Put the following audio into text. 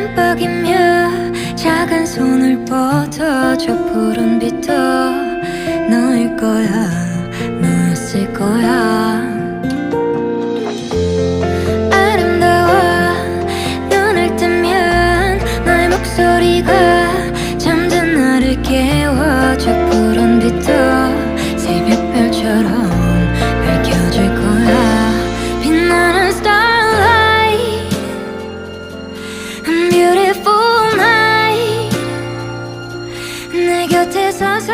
깜빡이며 작은 손을 뻗어 저 푸른빛도 너일 거야 너였을 거야? 아름다워 눈을 뜨면 너의 목소리가 곁에 서서